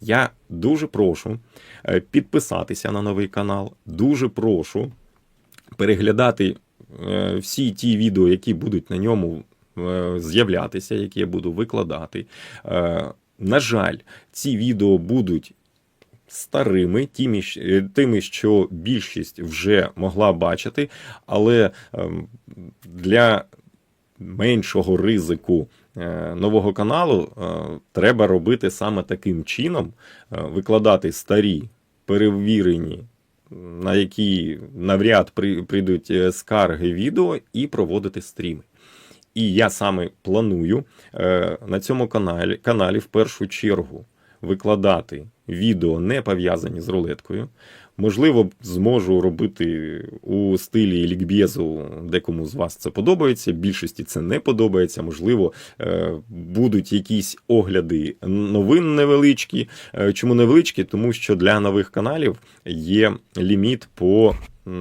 Я дуже прошу е, підписатися на новий канал. Дуже прошу переглядати е, всі ті відео, які будуть на ньому е, з'являтися, які я буду викладати. На жаль, ці відео будуть. Старими, тими, е, тими, що більшість вже могла бачити, але ем, для меншого ризику е, нового каналу е, треба робити саме таким чином: викладати старі, перевірені, на які навряд прийдуть скарги відео, і проводити стріми. І я саме планую на цьому каналі, каналі в першу чергу викладати відео, не пов'язані з рулеткою. Можливо, зможу робити у стилі лікбєзу, декому з вас це подобається, більшості це не подобається. Можливо, е, будуть якісь огляди новин невеличкі. Е, Чому невеличкі? Тому що для нових каналів є ліміт по. е,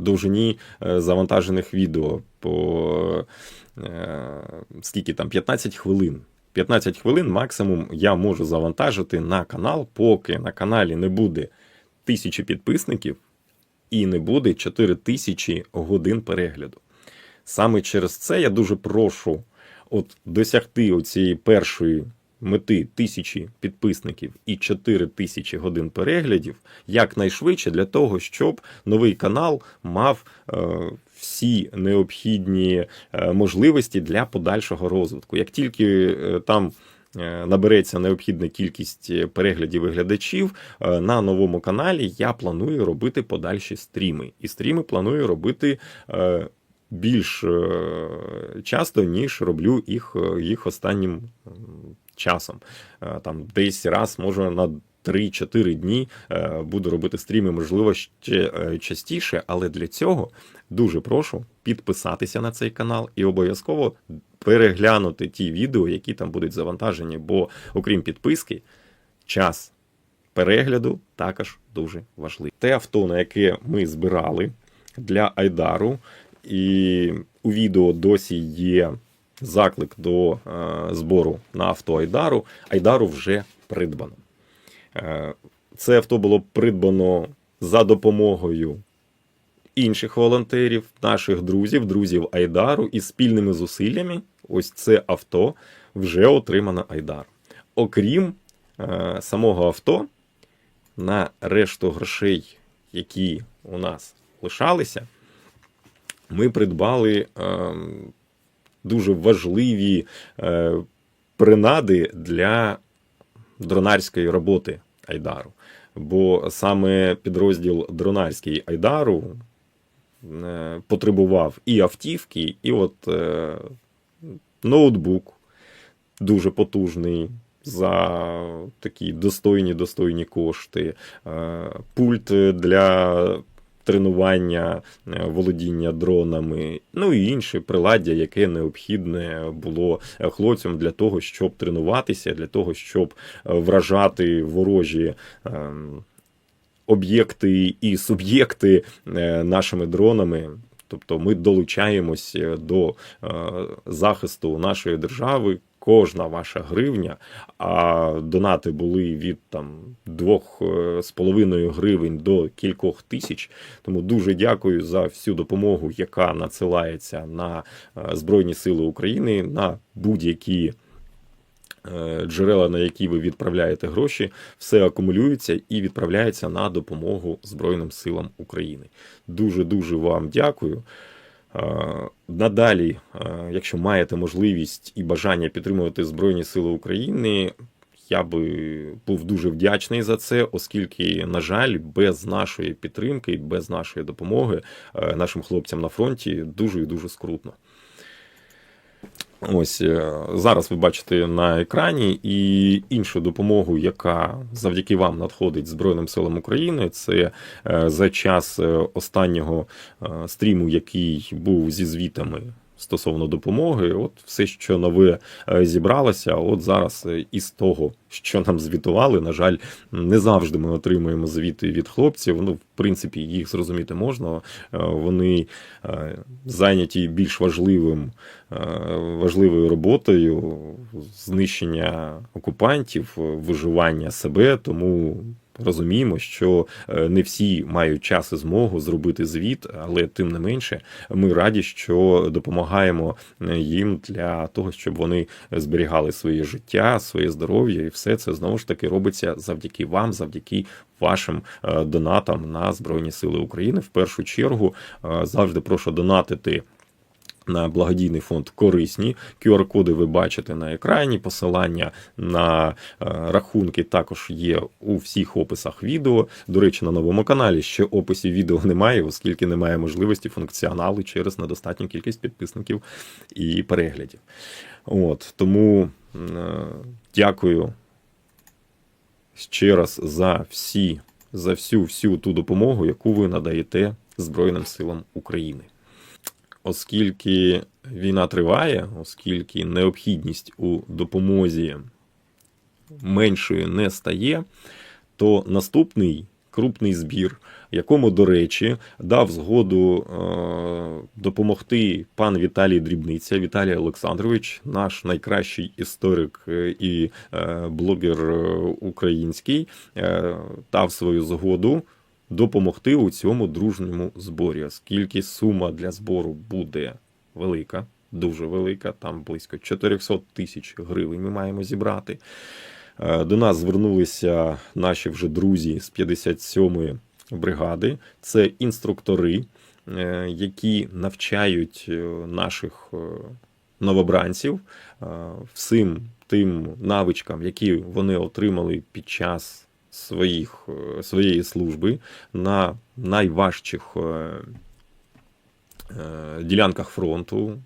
Довжині завантажених відео по скільки там 15 хвилин. 15 хвилин максимум я можу завантажити на канал, поки на каналі не буде тисячі підписників і не буде 4000 годин перегляду. Саме через це я дуже прошу от досягти цієї першої мети тисячі підписників і 4 тисячі годин переглядів якнайшвидше для того, щоб новий канал мав е, всі необхідні е, можливості для подальшого розвитку. Як тільки е, там набереться необхідна кількість переглядів і глядачів на новому каналі, я планую робити подальші стріми. І стріми планую робити. Більш часто, ніж роблю їх, їх останнім часом. Е, Там десь раз, може, на 3-4 дні е, буду робити стріми, можливо, ще е, частіше, але для цього дуже прошу підписатися на цей канал і обов'язково переглянути ті відео, які там будуть завантажені, бо окрім підписки, час перегляду також дуже важливий. Те авто, на яке ми збирали для Айдару, і у відео досі є заклик до е, збору на авто Айдару. Айдару вже придбано. Е, Це авто було придбано за допомогою інших волонтерів, наших друзів, друзів Айдару, і спільними зусиллями ось це авто вже отримано Айдар. Окрім е, самого авто, на решту грошей, які у нас лишалися, ми придбали е, дуже важливі е, принади для дронарської роботи Айдару. Бо саме підрозділ дронарський Айдару е, потребував і автівки, і от е, ноутбук дуже потужний. За такі достойні достойні кошти, е, пульт для тренування е, володіння дронами, ну і інше приладдя, яке необхідне було е, хлопцям для того, щоб тренуватися, для того, щоб е, вражати ворожі. ем, Об'єкти і суб'єкти нашими дронами, тобто ми долучаємось до захисту нашої держави. Кожна ваша гривня, а донати були від там двох е, з половиною гривень до кількох тисяч. Тому дуже дякую за всю допомогу, яка надсилається на е, Збройні Сили України на будь-які е, джерела, на які ви відправляєте гроші, все акумулюється і відправляється на допомогу Збройним силам України. Дуже дуже вам дякую. Е, Надалі, е, якщо маєте можливість і бажання підтримувати Збройні Сили України, я би був дуже вдячний за це, оскільки, на жаль, без нашої підтримки і без нашої допомоги е, нашим хлопцям на фронті дуже і дуже скрутно. Ось е, зараз ви бачите на екрані і іншу допомогу, яка завдяки вам надходить Збройним силам України. Це е, за час е, останнього стріму, який був зі звітами стосовно допомоги. От все, що нове е, зібралося, от зараз е, із того, що нам звітували, на жаль, не завжди ми отримуємо звіти від хлопців. Ну, в принципі, їх зрозуміти можна. Е, Вони зайняті більш важливим, важливою роботою знищення окупантів, виживання себе, тому. Розуміємо, що е, не всі мають час і змогу зробити звіт, але тим не менше, ми раді, що допомагаємо е, їм для того, щоб вони зберігали своє життя, своє здоров'я, і все це знову ж таки робиться завдяки вам, завдяки вашим е, донатам на Збройні Сили України. В першу чергу завжди прошу донатити. На благодійний фонд корисні QR-коди ви бачите на екрані. Посилання на е, рахунки також є у всіх описах відео. До речі, на новому каналі ще описів відео немає, оскільки немає можливості функціоналу через недостатню кількість підписників і переглядів. От тому е, дякую ще раз за всі, за всю всю ту допомогу, яку ви надаєте Збройним силам України оскільки війна триває, оскільки необхідність у допомозі меншою не стає, то наступний крупний збір, якому, до речі, дав згоду е, допомогти пан Віталій Дрібниця, Віталій Олександрович, наш найкращий історик е, і е, блогер український, дав свою згоду допомогти у цьому дружньому зборі, оскільки сума для збору буде велика, дуже велика, там близько 400 тисяч гривень ми маємо зібрати. Е, До нас звернулися наші вже друзі з 57-ї бригади. Це інструктори, е, які навчають е, наших новобранців всім тим навичкам, які вони отримали під час своїх, е, своєї служби на найважчих е, е, ділянках фронту.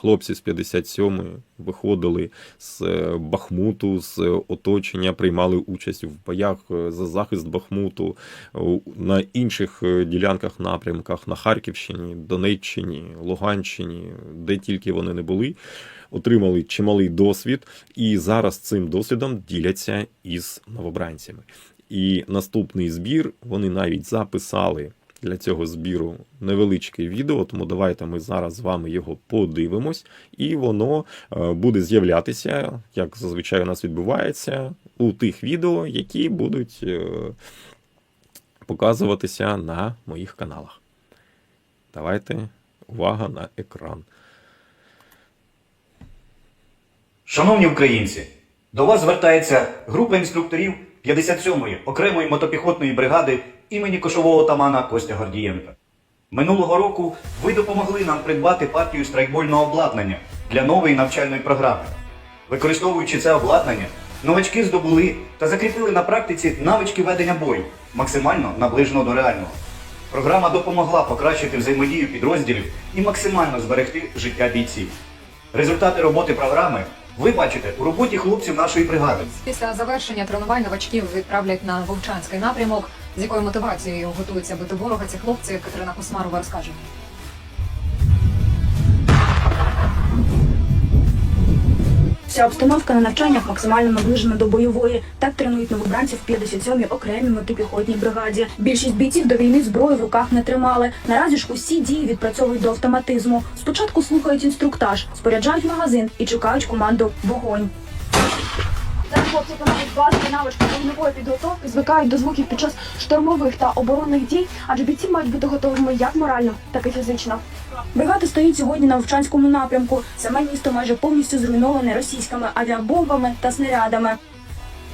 Хлопці з 57-ї виходили з е, Бахмуту, з оточення, приймали участь в боях е, за захист Бахмуту на інших е, ділянках напрямках на Харківщині, Донеччині, Луганщині, де тільки вони не були, отримали чималий досвід, і зараз цим досвідом діляться із новобранцями. І наступний збір вони навіть записали для цього збіру невеличке відео, тому давайте ми зараз з вами його подивимось, і воно е, буде з'являтися, як зазвичай у нас відбувається, у тих відео, які будуть е, показуватися на моїх каналах. Давайте увага на екран. Шановні українці, до вас звертається група інструкторів 57-ї окремої мотопіхотної бригади імені кошового тамана Костя Гордієнка. Минулого року ви допомогли нам придбати партію страйкбольного обладнання для нової навчальної програми. Використовуючи це обладнання, новачки здобули та закріпили на практиці навички ведення бою, максимально наближеного до реального. Програма допомогла покращити взаємодію підрозділів і максимально зберегти життя бійців. Результати роботи програми ви бачите у роботі хлопців нашої бригади. Після завершення тренувань новачків відправлять на Вовчанський напрямок. З якою мотивацією готуються бити ворога ці хлопці, Катерина Космарова розкаже. Вся обстановка на навчаннях максимально наближена до бойової. Так тренують новобранців в 57-й окремій мотопіхотній бригаді. Більшість бійців до війни зброю в руках не тримали. Наразі ж усі дії відпрацьовують до автоматизму. Спочатку слухають інструктаж, споряджають магазин і чекають команду вогонь. Хлопці виконують базові навички вогневої підготовки, звикають до звуків під час штурмових та оборонних дій, адже бійці мають бути готовими як морально, так і фізично. Бригада стоїть сьогодні на Вовчанському напрямку. Саме місто майже повністю зруйноване російськими авіабомбами та снарядами.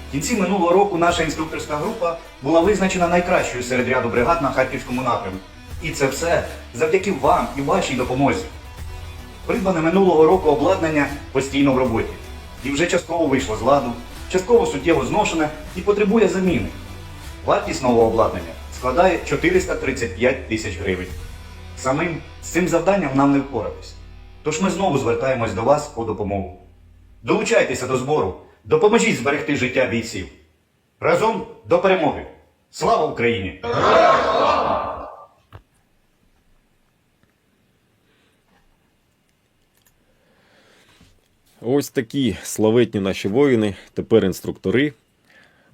В кінці минулого року наша інструкторська група була визначена найкращою серед ряду бригад на Харківському напрямку. І це все завдяки вам і вашій допомозі. Придбане минулого року обладнання постійно в роботі. І вже частково вийшло з ладу, частково суттєво зношене і потребує заміни. Вартість нового обладнання складає 435 тисяч гривень. Самим з цим завданням нам не впоратись. Тож ми знову звертаємось до вас по допомогу. Долучайтеся до збору, допоможіть зберегти життя бійців. Разом до перемоги! Слава Україні! Ось такі славетні наші воїни, тепер інструктори,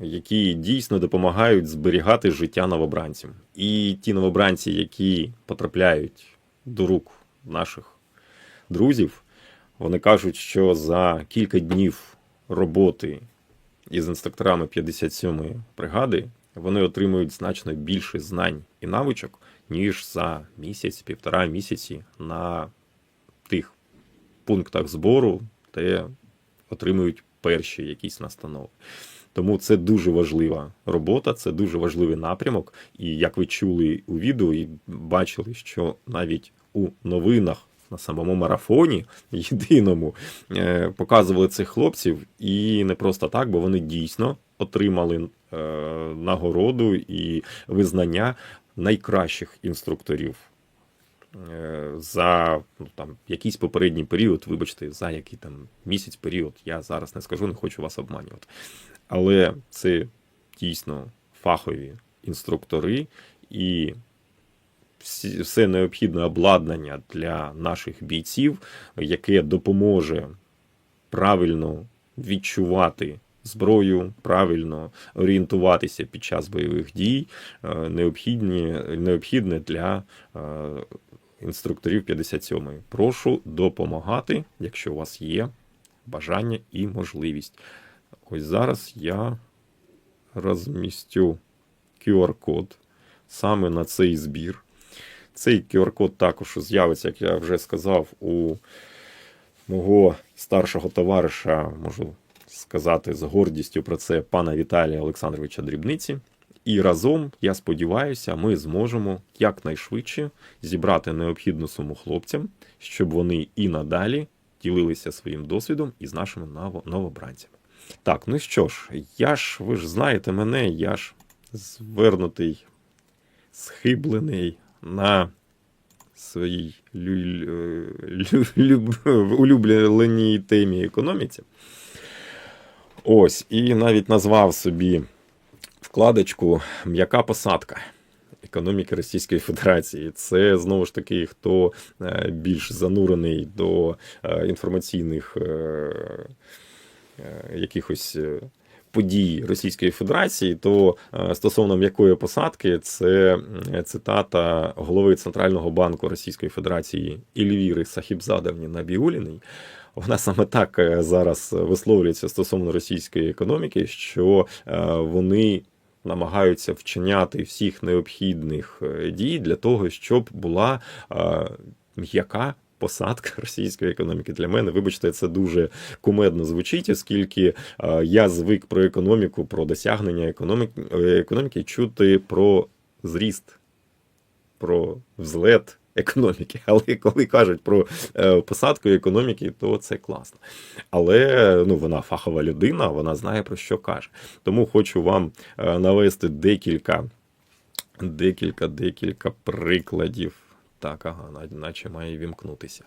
які дійсно допомагають зберігати життя новобранцям. І ті новобранці, які потрапляють до рук наших друзів, вони кажуть, що за кілька днів роботи із інструкторами 57-ї бригади вони отримують значно більше знань і навичок, ніж за місяць, півтора місяці на тих пунктах збору, де отримують перші якісь настанови. Тому це дуже важлива робота, це дуже важливий напрямок. І як ви чули у відео і бачили, що навіть у новинах на самому марафоні єдиному е, показували цих хлопців, і не просто так, бо вони дійсно отримали е, нагороду і визнання найкращих інструкторів за ну, там, якийсь попередній період, вибачте, за який там місяць період, я зараз не скажу, не хочу вас обманювати. Але це дійсно фахові інструктори і все необхідне обладнання для наших бійців, яке допоможе правильно відчувати зброю, правильно орієнтуватися під час бойових дій, е, необхідне для е, інструкторів 57-ї. Прошу допомагати, якщо у вас є бажання і можливість. Ось зараз я розмістю QR-код саме на цей збір. Цей QR-код також з'явиться, як я вже сказав, у мого старшого товариша, можу сказати з гордістю про це пана Віталія Олександровича Дрібниці. І разом, я сподіваюся, ми зможемо якнайшвидше зібрати необхідну суму хлопцям, щоб вони і надалі ділилися своїм досвідом із нашими новобранцями. Так, ну що ж, я ж, ви ж знаєте мене, я ж звернутий, схиблений на своїй лю- лю- лю- улюбленій темі економіці. Ось, і навіть назвав собі вкладочку М'яка посадка економіки Російської Федерації. Це знову ж таки, хто е, більш занурений до е, інформаційних е, якихось. Подій Російської Федерації, то стосовно м'якої посадки, це цитата голови Центрального банку Російської Федерації Ільвіри Сахібзадовні Набіуліної. Вона саме так е, зараз висловлюється стосовно російської економіки, що е, вони намагаються вчиняти всіх необхідних е, дій для того, щоб була м'яка посадка російської економіки. Для мене, вибачте, це дуже кумедно звучить, оскільки я звик про економіку, про досягнення економіки, економіки чути про зріст, про взлет економіки. Але коли кажуть про е, посадку економіки, то це класно. Але ну, вона фахова людина, вона знає про що каже. Тому хочу вам е, навести декілька, декілька, декілька прикладів. Так, ага, наче має вімкнутися.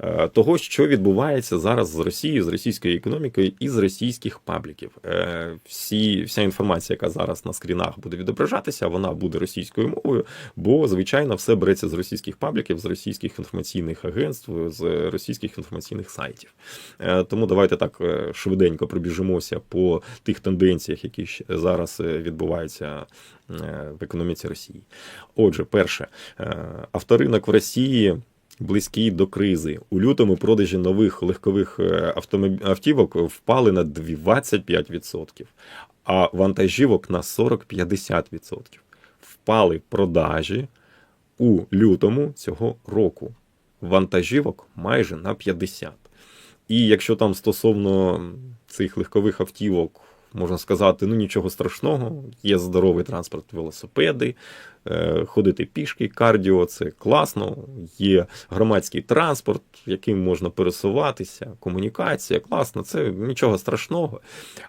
Е, Того, що відбувається зараз з Росією, з російською економікою і з російських пабліків. Е, Всі, вся інформація, яка зараз на скрінах буде відображатися, вона буде російською мовою, бо, звичайно, все береться з російських пабліків, з російських інформаційних агентств, з російських інформаційних сайтів. Е, Тому давайте так швиденько пробіжимося по тих тенденціях, які зараз відбуваються в економіці Росії. Отже, перше, е, авторинок в Росії. Близький до кризи. У лютому продажі нових легкових е, автівок впали на 25%, а вантажівок на 40-50%. Впали продажі у лютому цього року. Вантажівок майже на 50%. І якщо там стосовно цих легкових автівок можна сказати, ну нічого страшного, є здоровий транспорт, велосипеди, е, ходити пішки, кардіо це класно, є громадський транспорт, яким можна пересуватися, комунікація, класно, це нічого страшного.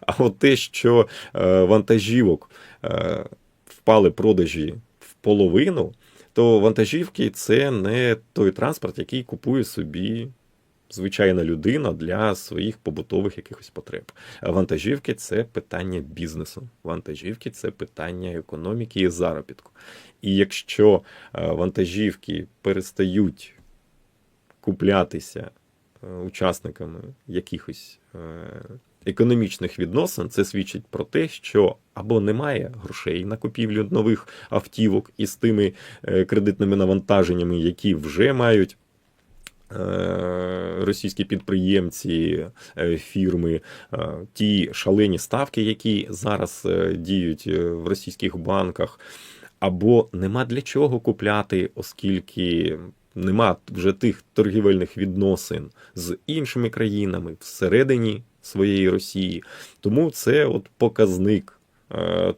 А от те, що е, вантажівок е, впали продажі в половину, то вантажівки це не той транспорт, який купує собі звичайна людина для своїх побутових якихось потреб. Вантажівки це питання бізнесу. Вантажівки це питання економіки і заробітку. І якщо е, вантажівки перестають куплятися е, учасниками якихось е, економічних відносин, це свідчить про те, що або немає грошей на купівлю нових автівок із тими кредитними навантаженнями, які вже мають. Е, Російські підприємці, е, фірми, е, ті шалені ставки, які зараз діють в російських банках, або нема для чого купляти, оскільки нема вже тих торгівельних відносин з іншими країнами всередині своєї Росії. Тому це от показник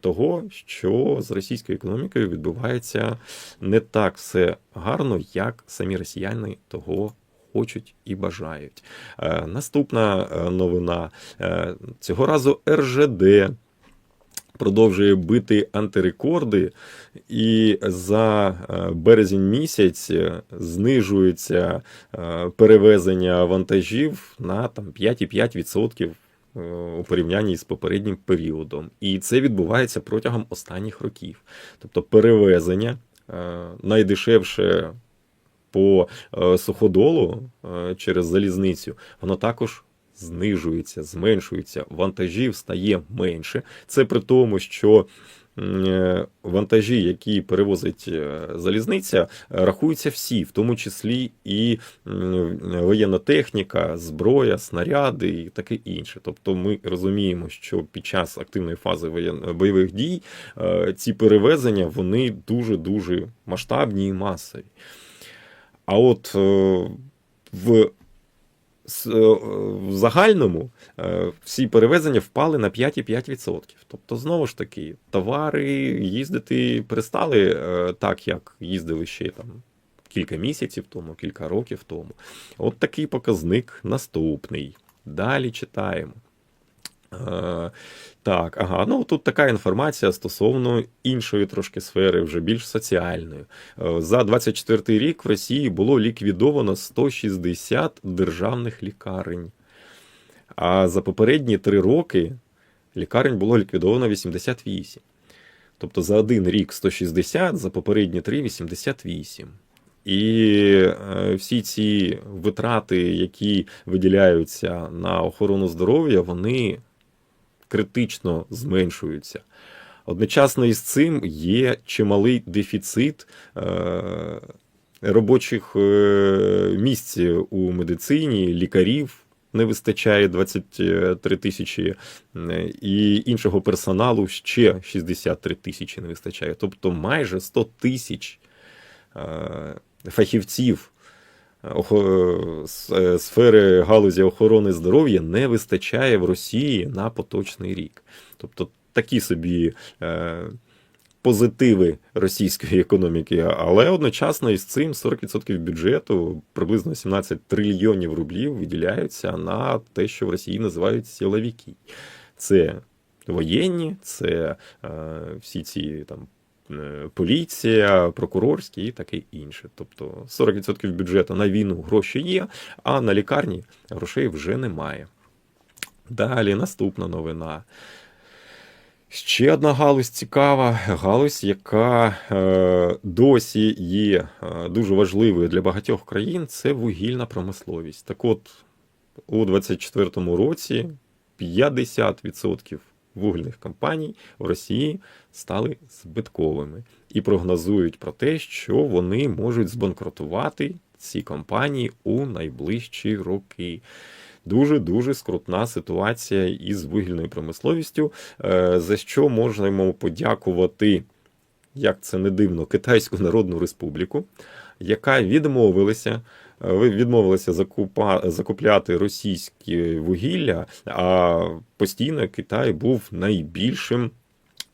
того, що з російською економікою відбувається не так все гарно, як самі росіяни того. Хочуть і бажають. Е, наступна е, новина Е, цього разу РЖД продовжує бити антирекорди, і за е, березень місяць е, знижується е, перевезення вантажів на там 5,5% е, у порівнянні з попереднім періодом. І це відбувається протягом останніх років. Тобто перевезення е, найдешевше по е, суходолу е, через залізницю, воно також знижується, зменшується, вантажів стає менше. Це при тому, що е, вантажі, які перевозить е, залізниця, е, рахуються всі, в тому числі і воєнна техніка, зброя, снаряди і таке інше. Тобто ми розуміємо, що під час активної фази бойових дій е, ці перевезення вони дуже дуже масштабні і масові. А от е, в, е, в загальному е, всі перевезення впали на 5,5%. Тобто, знову ж таки, товари їздити перестали е, так, як їздили ще там. Кілька місяців тому, кілька років тому. От такий показник наступний. Далі читаємо. Е, так, ага, ну тут така інформація стосовно іншої трошки сфери, вже більш соціальної. Е, За 24 рік в Росії було ліквідовано 160 державних лікарень. А за попередні три роки лікарень було ліквідовано 88. Тобто за один рік 160, за попередні три 88. І е, всі ці витрати, які виділяються на охорону здоров'я, вони критично зменшуються. Одночасно із цим є чималий дефіцит е, робочих е, місць у медицині, лікарів. Не вистачає 23 тисячі, е, і іншого персоналу ще 63 тисячі не вистачає. Тобто майже 100 тисяч фахівців сфери галузі охорони здоров'я не вистачає в Росії на поточний рік. Тобто такі собі е, позитиви російської економіки, але одночасно із цим 40% бюджету, приблизно 17 трильйонів рублів, виділяються на те, що в Росії називають силовики. Це воєнні, це е, всі ці там. Е, Поліція, прокурорські і таке інше. Тобто 40% бюджету на війну гроші є, а на лікарні грошей вже немає. Далі наступна новина. Ще одна галузь цікава, галузь, яка е, досі є е, дуже важливою для багатьох країн, це вугільна промисловість. Так от, у 2024 році 50% вугільних компаній в Росії стали збитковими і прогнозують про те, що вони можуть збанкрутувати ці компанії у найближчі роки. Дуже дуже скрутна ситуація із вугільною промисловістю, е, за що можемо подякувати, як це не дивно, Китайську Народну Республіку, яка відмовилася. Е, ви- Відмовилася закупа, закупляти російське вугілля, а постійно Китай був найбільшим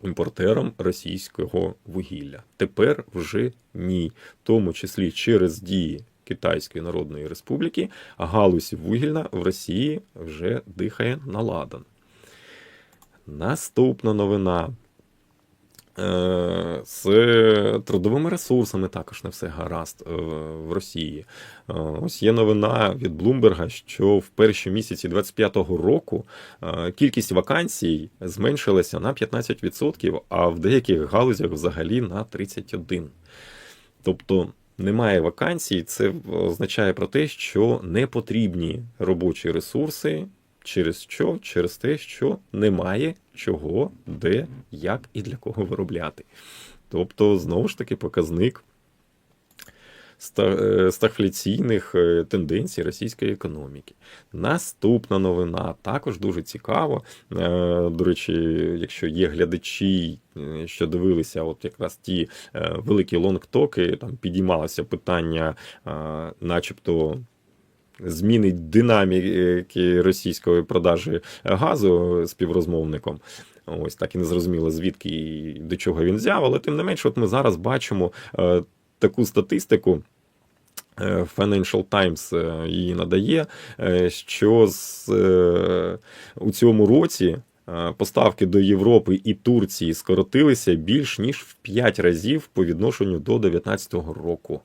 імпортером російського вугілля. Тепер вже ні, в тому числі через дії Китайської Народної Республіки, галузь вугільна в Росії вже дихає на ладан. Наступна новина. З трудовими ресурсами також не все гаразд е, в Росії. Е, Ось є новина від Блумберга, що в перші місяці 25-го року е, кількість вакансій зменшилася на 15%, а в деяких галузях взагалі на 31%. Тобто немає вакансій, це означає про те, що не потрібні робочі ресурси. Через що? Через те, що немає чого, де, як і для кого виробляти. Тобто, знову ж таки, показник ста- е, стагфляційних е, тенденцій російської економіки. Наступна новина також дуже цікаво. Е, До речі, якщо є глядачі, що дивилися, от якраз ті великі лонгтоки, там підіймалося питання, начебто. Зміни динаміки російської продажі газу співрозмовником. Ось так і не зрозуміло, звідки і до чого він взяв. Але тим не менше, от ми зараз бачимо е, таку статистику. е, Financial Times е, її надає, що з, у цьому році поставки до Європи і Турції скоротилися більш ніж в 5 разів по відношенню до 2019 року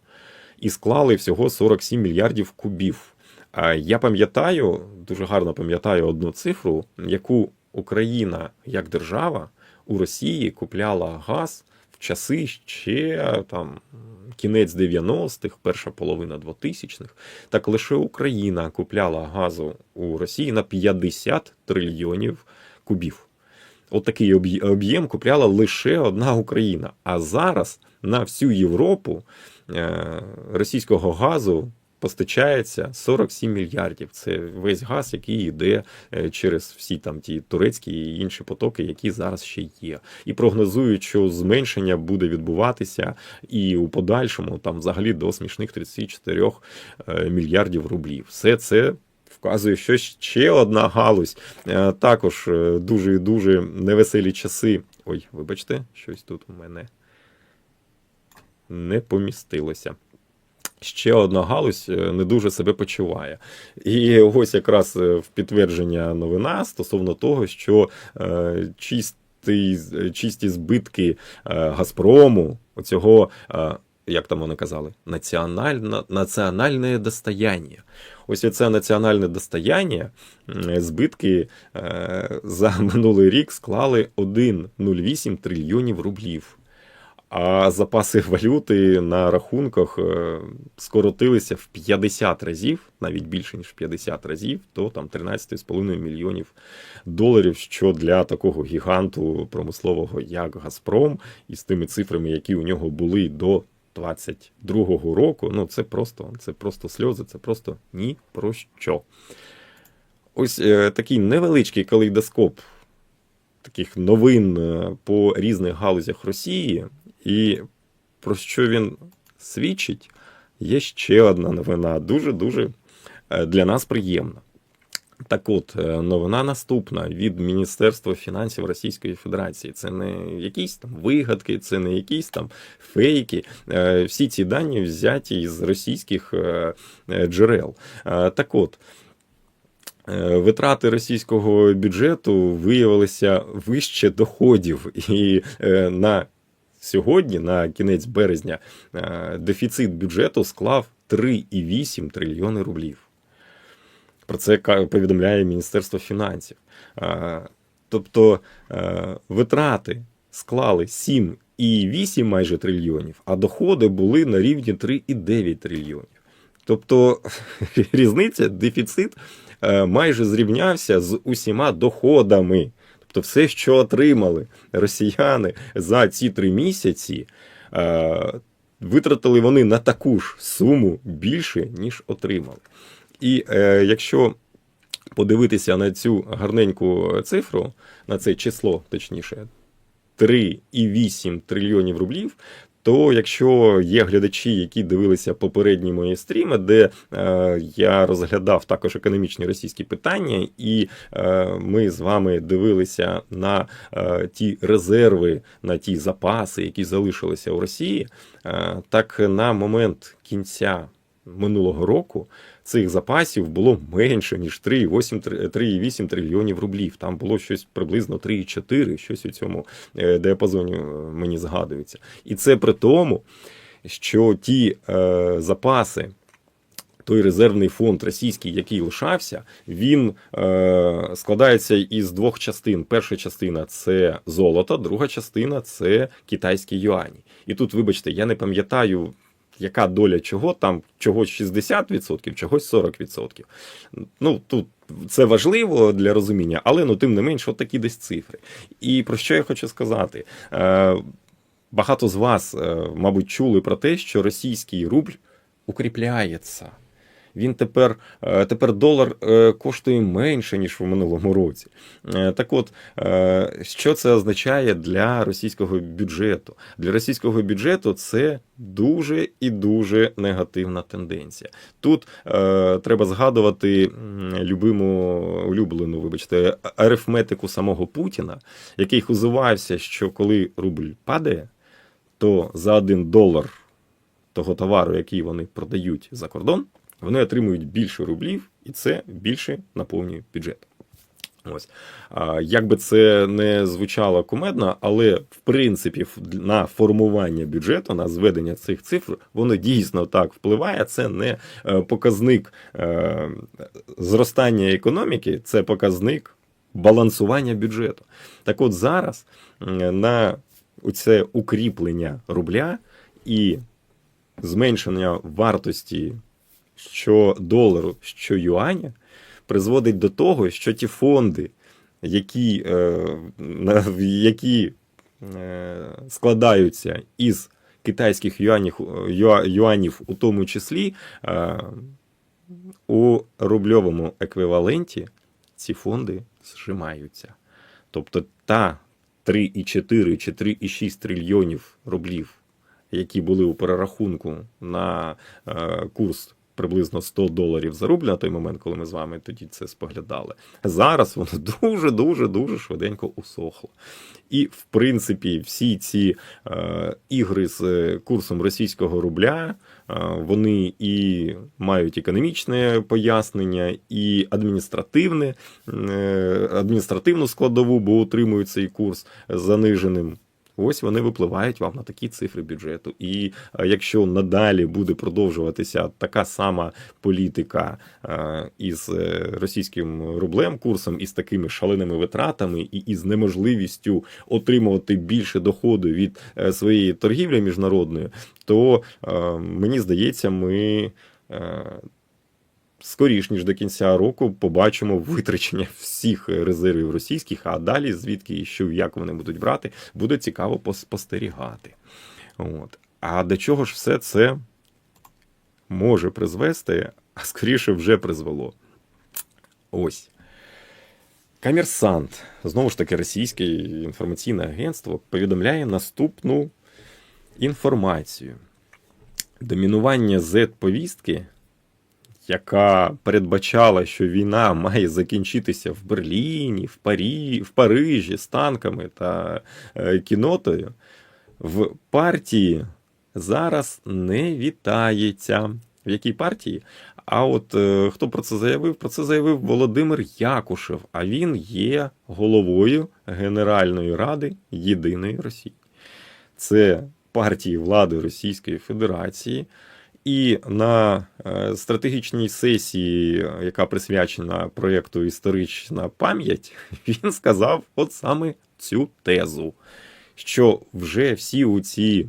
і склали всього 47 мільярдів кубів. Я пам'ятаю, дуже гарно пам'ятаю одну цифру, яку Україна як держава у Росії купляла газ в часи ще там кінець 90-х, перша половина 2000-х. Так лише Україна купляла газу у Росії на 50 трильйонів кубів. От такий об'єм купляла лише одна Україна. А зараз на всю Європу е, російського газу постачається 47 мільярдів. Це весь газ, який йде е, через всі там ті турецькі і інші потоки, які зараз ще є. І прогнозують, що зменшення буде відбуватися і у подальшому там взагалі до смішних 34 е, мільярдів рублів. Все це. Вказує, що ще одна галузь, е, також дуже і дуже невеселі часи. Ой, вибачте, щось тут у мене не помістилося. Ще одна галузь е, не дуже себе почуває. І ось якраз е, в підтвердження новина стосовно того, що е, чистий, чисті збитки Газпрому, оцього, як там вони казали, національне, національне достояння. Ось це національне достояння, збитки за минулий рік склали 1,08 трильйонів рублів. А запаси валюти на рахунках е, скоротилися в 50 разів, навіть більше ніж в 50 разів, то там 13,5 мільйонів доларів, що для такого гіганту промислового, як Газпром, і з тими цифрами, які у нього були до 22-го року, ну це просто, це просто сльози, це просто ні про що. Ось е, такий невеличкий калейдоскоп таких новин е, по різних галузях Росії, і про що він свідчить, є ще одна новина, дуже-дуже е, для нас приємна. Так от, е, новина наступна від Міністерства фінансів Російської Федерації. Це не якісь там вигадки, це не якісь там фейки. Е, Всі ці дані взяті із російських джерел. Так от. Витрати російського бюджету виявилися вище доходів, і на сьогодні, на кінець березня, е, дефіцит бюджету склав 3,8 трильйони рублів. Про це повідомляє Міністерство фінансів. Е, Тобто е, витрати склали 7,8 майже трильйонів, а доходи були на рівні 3,9 трильйонів. Тобто різниця, дефіцит майже зрівнявся з усіма доходами. Тобто, все, що отримали росіяни за ці три місяці, е, витратили вони на таку ж суму більше, ніж отримали. І е, якщо подивитися на цю гарненьку цифру, на це число, точніше, 3,8 трильйонів рублів. То якщо є глядачі, які дивилися попередні мої стріми, де е, я розглядав також економічні російські питання, і е, ми з вами дивилися на е, ті резерви, на ті запаси, які залишилися у Росії, е, так на момент кінця минулого року цих запасів було менше, ніж 3,8 3,8 трильйонів рублів. Там було щось приблизно 3,4, щось у цьому е, діапазоні е, мені згадується. І це при тому, що ті е, запаси. Той резервний фонд російський, який лишався, він е, складається із двох частин. Перша частина це золото, друга частина це китайські юані. І тут, вибачте, я не пам'ятаю яка доля чого, там чогось 60%, чогось 40%. Ну, тут це важливо для розуміння, але ну, тим не менш, от такі десь цифри. І про що я хочу сказати? Е, багато з вас, е, мабуть, чули про те, що російський рубль укріпляється. Він тепер, е, тепер долар е, коштує менше, ніж в минулому році. Е, Так от, що це означає для російського бюджету? Для російського бюджету це дуже і дуже негативна тенденція. Тут треба згадувати любиму улюблену, вибачте, арифметику самого Путіна, який хузувався, що коли рубль падає, то за один долар того товару, який вони продають за кордон, вони отримують більше рублів, і це більше наповнює бюджет. Ось. Як би це не звучало кумедно, але в принципі на формування бюджету, на зведення цих цифр, воно дійсно так впливає. Це не е, показник е, зростання економіки, це показник балансування бюджету. Так от зараз на це укріплення рубля і зменшення вартості що долару, що юаня, призводить до того, що ті фонди, які, е, які е, складаються із китайських юанів, юа- юанів, у тому числі е, у рубльовому еквіваленті ці фонди зжимаються. Тобто та 3,4 чи 3,6 трильйонів рублів, які були у перерахунку на е, курс приблизно 100 доларів за рубль на той момент, коли ми з вами тоді це споглядали. Зараз воно дуже, дуже, дуже швиденько усохло. І, в принципі, всі ці е, ігри з е, курсом російського рубля, е, вони і мають економічне пояснення, і адміністративне, е, адміністративну складову, бо утримують цей курс заниженим. Ось вони випливають вам на такі цифри бюджету. І е, якщо надалі буде продовжуватися така сама політика е, із е, російським рублем, курсом, із такими шаленими витратами, і із неможливістю отримувати більше доходу від своєї торгівлі міжнародної, то мені здається, ми. Скоріш ніж до кінця року побачимо витрачення всіх резервів російських, а далі звідки і що як вони будуть брати, буде цікаво пос- спостерігати. От. А до чого ж все це може призвести, а скоріше вже призвело. Ось. Комерсант, знову ж таки, російське інформаційне агентство, повідомляє наступну інформацію. Домінування Z-повістки, яка передбачала, що війна має закінчитися в Берліні, в, Парі, в Парижі з танками та е, кінотою, в партії зараз не вітається. В якій партії? А от е, хто про це заявив? Про це заявив Володимир Якушев, а він є головою Генеральної ради Єдиної Росії. Це партії влади Російської Федерації. І на е, стратегічній сесії, е, яка присвячена проєкту Історична пам'ять, він сказав от саме цю тезу, що вже всі у ці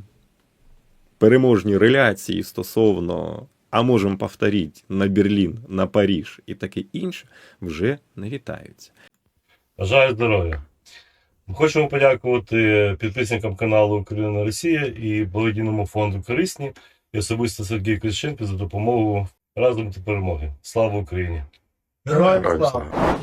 переможні реляції стосовно, а можемо повторити, на Берлін, на Паріж і таке інше, вже не вітаються. Бажаю здоров'я. Хочемо подякувати підписникам каналу Україна Росія і благодійному фонду Корисні і особисто Сергій Крищенку за допомогу разом до перемоги. Слава Україні! Героям слава!